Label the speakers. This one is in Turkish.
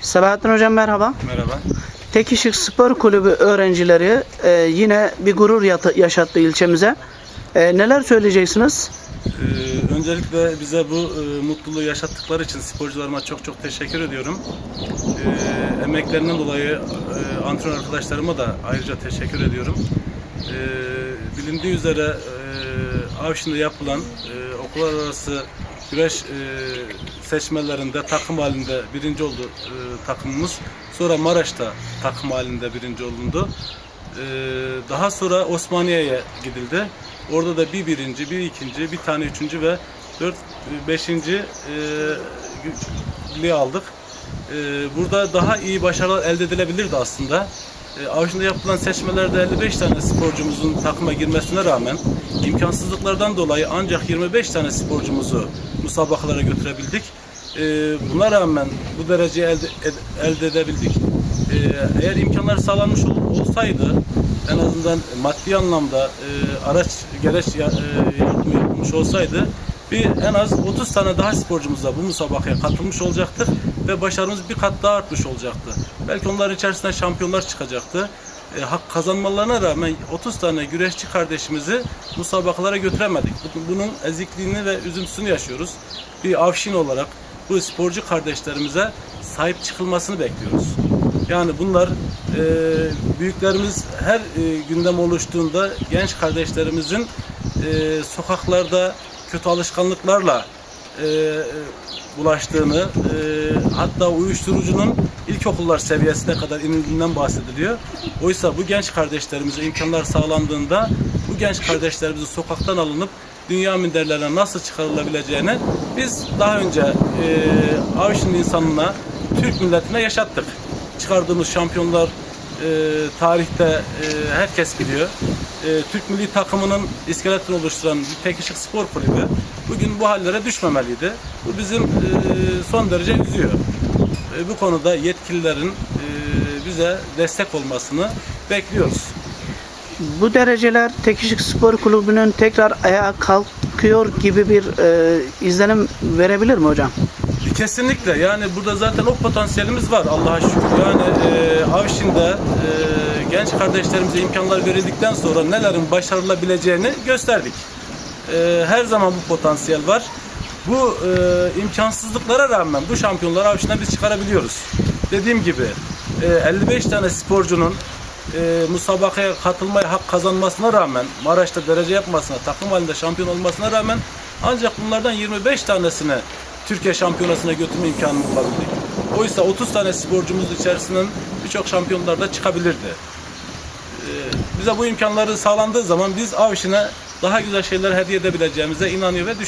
Speaker 1: Sabahattin Hocam merhaba.
Speaker 2: Merhaba.
Speaker 1: Tekişik Spor Kulübü öğrencileri e, yine bir gurur yaşattı ilçemize. E, neler söyleyeceksiniz?
Speaker 2: Ee, öncelikle bize bu e, mutluluğu yaşattıkları için sporcularıma çok çok teşekkür ediyorum. Ee, emeklerinden dolayı e, antrenör arkadaşlarıma da ayrıca teşekkür ediyorum. Ee, bilindiği üzere e, Avşin'de yapılan e, okullar arası güreş e, seçmelerinde takım halinde birinci oldu e, takımımız. Sonra Maraş'ta takım halinde birinci olundu. Ee, daha sonra Osmaniye'ye gidildi. Orada da bir birinci, bir ikinci, bir tane üçüncü ve dört, beşinci e, aldık. Ee, burada daha iyi başarılar elde edilebilirdi aslında. Ee, Avcı'da yapılan seçmelerde 55 tane sporcumuzun takıma girmesine rağmen imkansızlıklardan dolayı ancak 25 tane sporcumuzu musabakalara götürebildik. Ee, buna rağmen bu dereceyi elde, elde edebildik. Ee, eğer imkanlar sağlanmış ol- olsaydı en azından maddi anlamda e, araç gereç ya- e, yardımı yapılmış olsaydı bir en az 30 tane daha sporcumuz da bu musabakaya katılmış olacaktık ve başarımız bir kat daha artmış olacaktı. Belki onların içerisinde şampiyonlar çıkacaktı. E, hak kazanmalarına rağmen 30 tane güreşçi kardeşimizi musabakalara götüremedik. Bu- Bunun ezikliğini ve üzüntüsünü yaşıyoruz. Bir avşin olarak bu sporcu kardeşlerimize sahip çıkılmasını bekliyoruz. Yani bunlar e, büyüklerimiz her e, gündem oluştuğunda genç kardeşlerimizin e, sokaklarda kötü alışkanlıklarla e, e, bulaştığını, e, hatta uyuşturucunun ilkokullar seviyesine kadar inildiğinden bahsediliyor. Oysa bu genç kardeşlerimize imkanlar sağlandığında bu genç kardeşlerimizi sokaktan alınıp dünya minderlerine nasıl çıkarılabileceğini biz daha önce e, Avşin insanına, Türk milletine yaşattık. Çıkardığımız şampiyonlar e, tarihte e, herkes biliyor. E, Türk milli takımının iskeletini oluşturan bir Tekişik Spor Kulübü bugün bu hallere düşmemeliydi. Bu bizim e, son derece üzüyor. E, bu konuda yetkililerin e, bize destek olmasını bekliyoruz.
Speaker 1: Bu dereceler Tekişik Spor Kulübü'nün tekrar ayağa kalkıyor gibi bir e, izlenim verebilir mi hocam?
Speaker 2: Kesinlikle yani burada zaten o potansiyelimiz var Allah'a şükür. Yani e, Avşin'de e, genç kardeşlerimize imkanlar verildikten sonra nelerin başarılabileceğini gösterdik. E, her zaman bu potansiyel var. Bu e, imkansızlıklara rağmen bu şampiyonları Avşin'den biz çıkarabiliyoruz. Dediğim gibi e, 55 tane sporcunun e, musabakaya katılmaya hak kazanmasına rağmen Maraş'ta derece yapmasına, takım halinde şampiyon olmasına rağmen ancak bunlardan 25 tanesini Türkiye şampiyonasına götürme imkanı bulabildik. Oysa 30 tane sporcumuz içerisinden birçok şampiyonlarda çıkabilirdi. Ee, bize bu imkanları sağlandığı zaman biz Avşin'e daha güzel şeyler hediye edebileceğimize inanıyor ve düşünüyoruz.